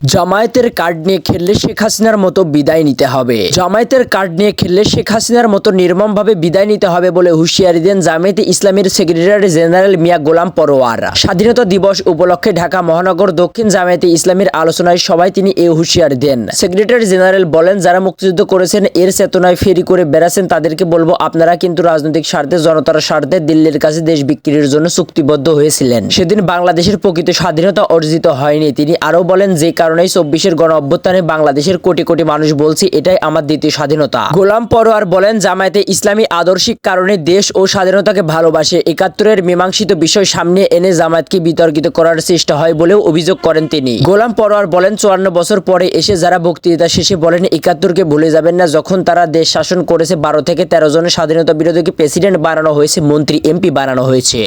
জামায়াতের কার্ড নিয়ে খেললে শেখ হাসিনার মতো বিদায় নিতে হবে। জামায়াতের কার্ড নিয়ে খেললে শেখ হাসিনার মতো নির্মমভাবে বিদায় নিতে হবে বলে হুঁশিয়ারি দেন জামায়াতে ইসলামের সেক্রেটারি জেনারেল মিয়া গোলাম পরোয়ার। স্বাধীনতা দিবস উপলক্ষে ঢাকা মহানগর দক্ষিণ জামায়াতে ইসলামের আলোচনায় সবাই তিনি এ হুঁশিয়ারি দেন। সেক্রেটারি জেনারেল বলেন, যারা মুক্তিযুদ্ধ করেছেন, এর চেতনায় ফেরি করে বেড়াচ্ছেন, তাদেরকে বলব, আপনারা কিন্তু রাজনৈতিক স্বার্থে, জনতার স্বার্থে দিল্লির কাছে দেশ বিক্রির জন্য চুক্তিবদ্ধ হয়েছিলেন। সেদিন বাংলাদেশের প্রকৃত স্বাধীনতা অর্জিত হয়নি। তিনি আরও বলেন, যে কারণেই চব্বিশের গণ অভ্যুত্থানে বাংলাদেশের কোটি কোটি মানুষ বলছে, এটাই আমার দ্বিতীয় স্বাধীনতা। গোলাম পরোয়ার বলেন, জামায়াতে ইসলামী আদর্শিক কারণে দেশ ও স্বাধীনতাকে ভালোবাসে। একাত্তরের মীমাংসিত বিষয় সামনে এনে জামায়াতকে বিতর্কিত করার চেষ্টা হয় বলেও অভিযোগ করেন তিনি। গোলাম পরোয়ার বলেন, চুয়ান্ন বছর পরে এসে যারা বক্তৃতা শেষে বলেন, একাত্তরকে ভুলে যাবেন না। যখন তারা দেশ শাসন করেছে, বারো থেকে তেরো জনের স্বাধীনতা বিরোধীকে প্রেসিডেন্ট বানানো হয়েছে, মন্ত্রী এমপি বানানো হয়েছে।